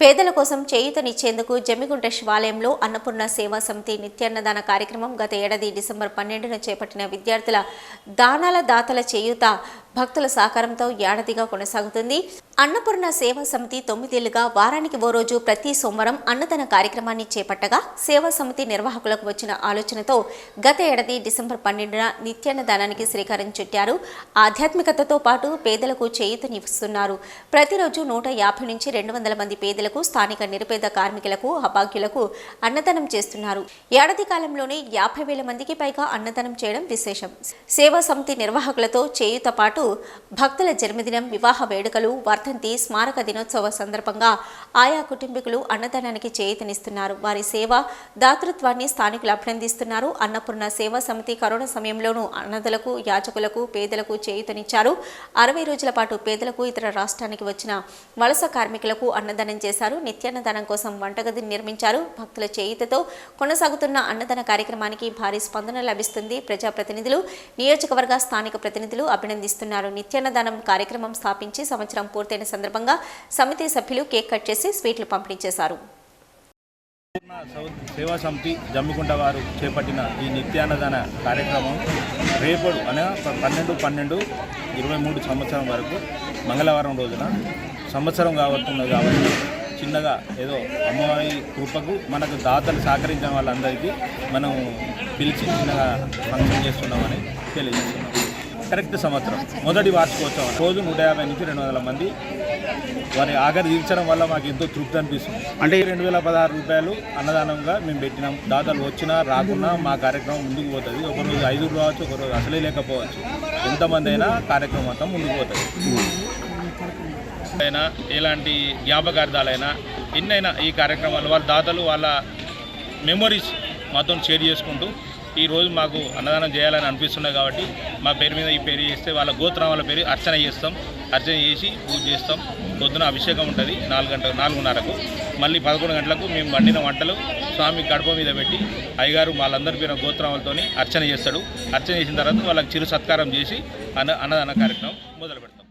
పేదల కోసం చేయూతనిచ్చేందుకు జమ్మిగుంట శివాలయంలో అన్నపూర్ణ సేవా సమితి నిత్యాన్నదాన కార్యక్రమం గత ఏడాది డిసెంబర్ పన్నెండున చేపట్టిన విద్యార్థుల దానాల దాతల చేయూత భక్తుల సహకారంతో ఏడాదిగా కొనసాగుతుంది. అన్నపూర్ణ సేవా సమితి తొమ్మిదేళ్ళుగా వారానికి ఓ రోజు ప్రతి సోమవారం అన్నదాన కార్యక్రమాన్ని చేపట్టగా సేవా సమితి నిర్వాహకులకు వచ్చిన ఆలోచనతో గత ఏడాది డిసెంబర్ పన్నెండున నిత్యాన్నదానానికి శ్రీకారం చుట్టారు. ఆధ్యాత్మికతతో పాటు పేదలకు చేయూతనిస్తున్నారు ప్రతిరోజు నూట యాభై నుంచి రెండు వందల మంది పేదలకు స్థానిక నిరుపేద కార్మికులకు అభాగ్యులకు అన్నదానం చేస్తున్నారు. ఏడాది కాలంలోనే యాభై వేల మందికి పైగా అన్నదానం చేయడం విశేషం. సేవా సమితి నిర్వాహకులతో చేయుత పాటు భక్తుల జన్మదినం వివాహ వేడుకలు వార్త వర్ధంతి స్మారక దినోత్సవ సందర్భంగా ఆయా కుటుంబీకులు అన్నదానానికి చేయూతనిస్తున్నారు. వారి సేవ దాతృత్వాన్ని స్థానికులు అభినందిస్తున్నారు. అన్నపూర్ణ సేవా సమితి కరోనా సమయంలోనూ అన్నదలకు యాచకులకు పేదలకు చేయూతనిచ్చారు. అరవై రోజుల పాటు పేదలకు ఇతర రాష్ట్రానికి వచ్చిన వలస కార్మికులకు అన్నదానం చేశారు. నిత్యాన్నదానం కోసం వంటగదిని నిర్మించారు. భక్తుల చేయితతో కొనసాగుతున్న అన్నదాన కార్యక్రమానికి భారీ స్పందన లభిస్తుంది. ప్రజాప్రతినిధులు నియోజకవర్గ స్థానిక ప్రతినిధులు అభినందిస్తున్నారు. నిత్యాన్నదానం కార్యక్రమం స్థాపించి సంవత్సరం పూర్తయిన సందర్భంగా సమితి సభ్యులు కేక్ కట్ చేసి స్వీట్లు పంపిణీ చేశారు సేవా సమితి జమ్మికుంట వారు చేపట్టిన ఈ నిత్యాన్నదాన కార్యక్రమం రేపడు అనగా పన్నెండు పన్నెండు ఇరవై మూడు సంవత్సరం వరకు మంగళవారం రోజున సంవత్సరం కావతున్నది కాబట్టి చిన్నగా ఏదో అమ్మవారి కృపకు మనకు దాతలు సహకరించిన వాళ్ళందరికీ మనం పిలిచి చిన్నగా ఫంక్షన్ చేస్తున్నామని తెలియజేస్తున్నాం. కరెక్ట్ సంవత్సరం. మొదటి వార్షికోత్సవం. రోజు నూట యాభై నుంచి రెండు వందల మంది వారి ఆఖరి తీర్చడం వల్ల మాకు ఎంతో తృప్తి అనిపిస్తుంది. అంటే రెండు వేల పదహారు రూపాయలు అన్నదానంగా మేము పెట్టినాం. దాతలు వచ్చినా రాకున్నా మా కార్యక్రమం ముందుకు పోతుంది. ఒకరోజు ఐదుగురు రావచ్చు ఒకరోజు అసలే లేకపోవచ్చు. ఎంతమంది అయినా కార్యక్రమం అంతా ముందుకు పోతుంది. అయినా ఎలాంటి జ్ఞాపకార్థాలైనా ఎన్నైనా ఈ కార్యక్రమాలు వాళ్ళ దాతలు వాళ్ళ మెమొరీస్ మాతో షేర్ చేసుకుంటూ ఈరోజు మాకు అన్నదానం చేయాలని అనిపిస్తున్నాయి కాబట్టి మా పేరు మీద ఈ పేరు చేస్తే వాళ్ళ గోత్రం వాళ్ళ పేరు అర్చన చేస్తాం. అర్చన చేసి పూజ చేస్తాం. పొద్దున అభిషేకం ఉంటుంది నాలుగు గంటల నాలుగున్నరకు. మళ్ళీ పదకొండు గంటలకు మేము వండిన వంటలు స్వామి గడప మీద పెట్టి అయ్యగారు వాళ్ళందరి పేరు గోత్రామాలతో అర్చన చేస్తాడు. అర్చన చేసిన తర్వాత వాళ్ళకి చిరు సత్కారం చేసి అన్న అన్నదాన కార్యక్రమం మొదలు పెడతాం